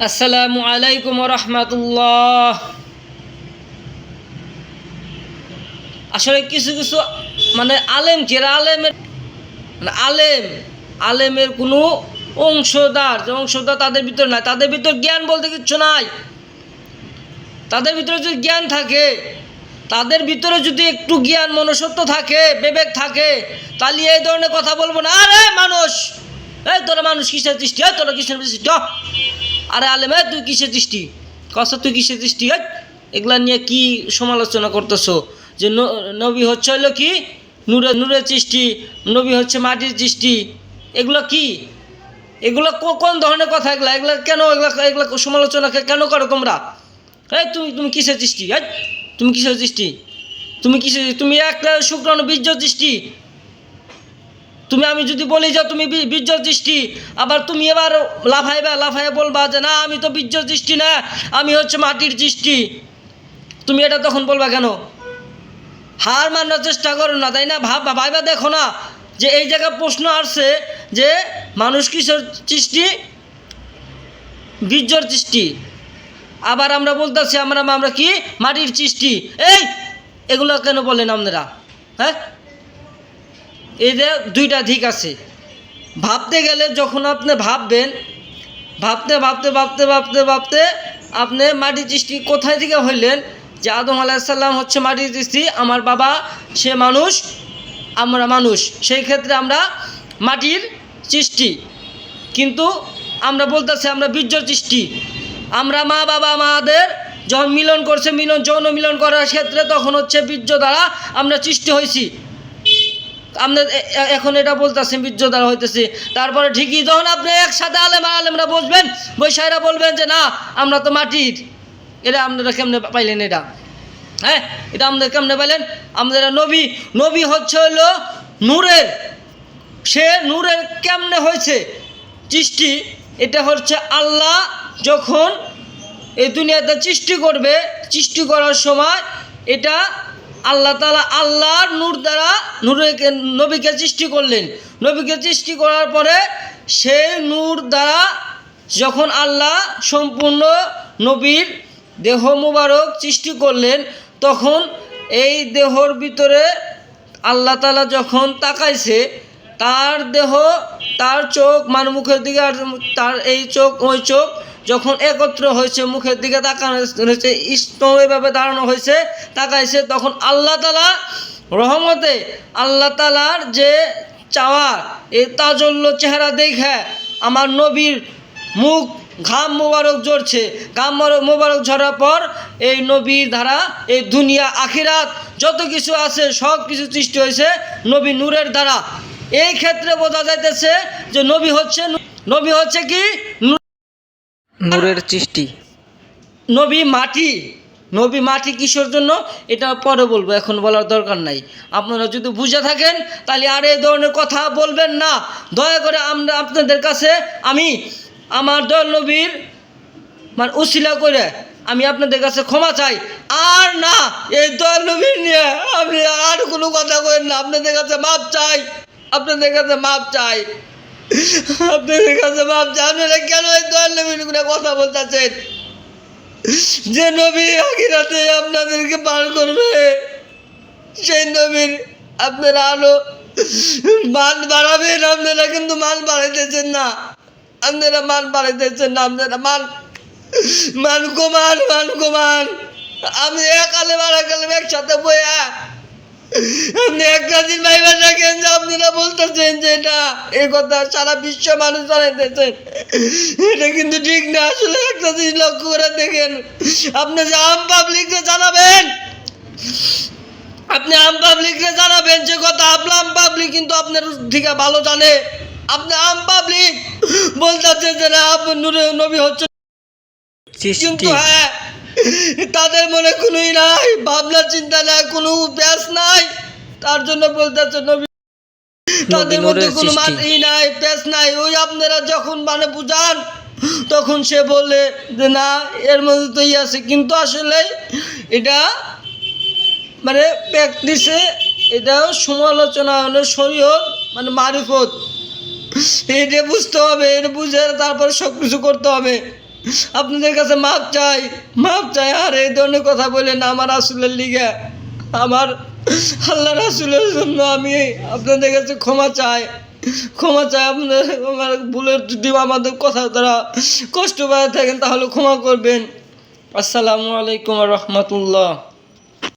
আসসালামু আলাইকুম রহমতুল্লাহ। আসলে কিছু কিছু মানে আলেম, যারা আলেমের মানে আলেম, আলেমের কোনো অংশদার, যে অংশদার তাদের ভিতর নাই। তাদের ভিতর জ্ঞান বলতে কিচ্ছু নাই। তাদের ভিতরে যদি জ্ঞান থাকে, তাদের ভিতরে যদি একটু জ্ঞান মনুষ্যত্ব থাকে, বিবেক থাকে, তাহলে এই ধরনের কথা বলব না। আরে মানুষ! এই তোরা মানুষ কিসের দৃষ্টি এই তোরা দৃষ্টি হ। আরে আলেম, তুই কিসের দৃষ্টি? কসা, তুই কিসের দৃষ্টি? এই এগুলা নিয়ে কি সমালোচনা করতেছো? যে নবী হচ্ছে হলো কি? নূরে, নূরের সৃষ্টি, নবী হচ্ছে মাটির সৃষ্টি। এগুলো কি? এগুলো কোন ধরনের কথা এগুলা? এগুলা কেন, এগুলা এগুলা সমালোচনা কেন করো তোমরা? এই তুমি তুমি কিসের সৃষ্টি এই তুমি কিসের সৃষ্টি তুমি কিসের তুমি একটা শুক্রাণু বীর্য সৃষ্টি তুমি আমি যদি বলি যে তুমি বীর্য সৃষ্টি আবার তুমি এবার লাফাইবা, লাফাইয়া বলবা যে না, আমি তো বীর্য সৃষ্টি না, আমি হচ্ছে মাটির সৃষ্টি তুমি এটা তখন বলবা কেন? হার মানার চেষ্টা করো না, তাই না? ভাব ভাইবা দেখো না যে এই জায়গায় প্রশ্ন আসছে যে মানুষ কিসের সৃষ্টি বীর্যর সৃষ্টি আবার আমরা বলতেছি, আমরা আমরা কি? মাটির সৃষ্টি এই, এগুলো কেন বলেন আপনারা? হ্যাঁ? এই যে দুইটা দিক আছে। ভাবতে গেলে যখন আপনি ভাববেন, ভাবতে ভাবতে ভাবতে ভাবতে ভাবতে আপনি মাটির সৃষ্টি কোথায় থেকে হইলেন যে আদম আলাহিসাল্লাম হচ্ছে মাটির সৃষ্টি আমার বাবা সে মানুষ, আমরা মানুষ, সেই ক্ষেত্রে আমরা মাটির সৃষ্টি। কিন্তু আমরা বলতেছি আমরা বীর্য সৃষ্টি। আমরা মা, বাবা, মাদের যখন মিলন করছে, মিলন, যৌন মিলন করার ক্ষেত্রে তখন হচ্ছে বীর্য দ্বারা আমরা সৃষ্টি হয়েছি আপনি এ- এ- এখন এটা বলতেছেন বীর্য দ্বারা হইতেছে। তারপরে ঠিকই যখন আপনি একসাথে আলেম আলেমরা বসবেন বৈশাইরা বলবেন যে, না, আমরা তো মাটির। এটা আপনারা কেমনে পাইলেন এটা? হ্যাঁ এটা আমাদের কেমনে পাইলেন? আমাদের নবী নবী হচ্ছে হলো নূরের। সে নূরের কেমনে হয়েছে? সৃষ্টি, এটা হচ্ছে আল্লাহ যখন এই দুনিয়াতে সৃষ্টি করবে, সৃষ্টি করার সময় এটা আল্লাহ তালা আল্লাহর নূর দ্বারা নূরকে, নবীকে সৃষ্টি করলেন। নবীকে সৃষ্টি করার পরে সেই নূর দ্বারা যখন আল্লাহ সম্পূর্ণ নবীর দেহ মুবারক সৃষ্টি করলেন, তখন এই দেহর ভিতরে আল্লাহ তালা যখন তাকাইছে, তার দেহ, তার চোখ মানে মুখের দিকে আর তার এই চোখ, ওই চোখ যখন একত্র হয়েছে, মুখের দিকে তাকানো হয়েছে স্তম্ভভাবে দাঁড়ানো হয়েছে তাকাইছে তখন আল্লাহ তালা রহমতে আল্লাহ তালার যে চাওয়া এই তাজল্য চেহারা দেখে আমার নবীর মুখ ঘাম মোবারক ঝরছে ঘাম মোবারক- ঝরার পর এই নবীর দ্বারা এই দুনিয়া, আখিরাত যত কিছু আছে, সব কিছু সৃষ্টি হয়েছে নবী নূরের দ্বারা। এই ক্ষেত্রে বোঝা যাইতেছে যে নবী হচ্ছে নবী হচ্ছে কি? নূরের সৃষ্টি। নবী মাটি নবী মাটি কিসের জন্য? এটা পরে বলব, এখন বলার দরকার নাই। আপনারা যদি বুঝে থাকেন, তাহলে আর এই ধরনের কথা বলবেন না। দয়া করে আমরা আপনাদের কাছে, আমি আমার দল নবীর মানে উশিলা করে আমি আপনাদের কাছে ক্ষমা চাই। আর না, এই দল নবীর নিয়ে আপনি আর কোনো কথা করেন না। আপনাদের কাছে মাপ চাই, আপনাদের কাছে মাপ চাই। আপনাদের কাছে চাই আপনারা কেন এই দল নবীর নিয়ে কথা বলতেছেন? যে নবী আখিরাতে আপনাদেরকে পার করবে, সেই নবীর আপনারা আলো মান বাড়াবেন, আপনারা কিন্তু মান বাড়াইতেছেন না। আপনারা মান বাড়াইতেছেন না, আপনারা মান মান কমান মান কমান। আমি এক আলে মারা গেলাম একসাথে বইয়া, আপনি একটা দিন ভাইবা থাকেন যে আপনারা বলতেছেন যে এটা এই কথা সারা বিশ্ব মানুষ জানাইতেছেন এটা কিন্তু ঠিক না আসলে একটা জিনিস লক্ষ্য করে দেখেন। আপনি যে আম পাবলিককে জানাবেন আপনি আম পাবলিককে জানাবেন যে কথা আপনার আম পাবলিক কিন্তু আপনার থেকে ভালো জানে। আপনি আম পাবলিক বলতেছে যে না আপনি নূরে- নবী হচ্ছে কিন্তু হ্যাঁ তাদের মনে কোনোই নাই ভাবনা চিন্তা নাই কোনো ব্যাস নাই। তার জন্য বলতেছে নবী তাদের মধ্যে কোনো ই নাই পেস নাই। ওই আপনারা যখন মানে বুঝান তখন সে বলে যে না এর মধ্যে তো ই আছে। কিন্তু আসলে এটা মানে প্র্যাকটিসে এটাও সমালোচনা হলো শরীয়ত মানে মারিফত। এটা বুঝতে হবে এটা বুঝে তারপরে সব কিছু করতে হবে। আপনাদের কাছে মাপ চাই মাপ চাই। আর এই ধরনের কথা বলেন না আমার রাসুলের লিগে আমার আল্লাহ রাসুলের জন্য আমি আপনাদের কাছে ক্ষমা চাই। ক্ষমা চাই আপনাদের আমার ভুলের যদি আমাদের কথা তারা কষ্ট পায় থাকেন, তাহলে ক্ষমা করবেন। আসসালামু আলাইকুম রহমতুল্লাহ।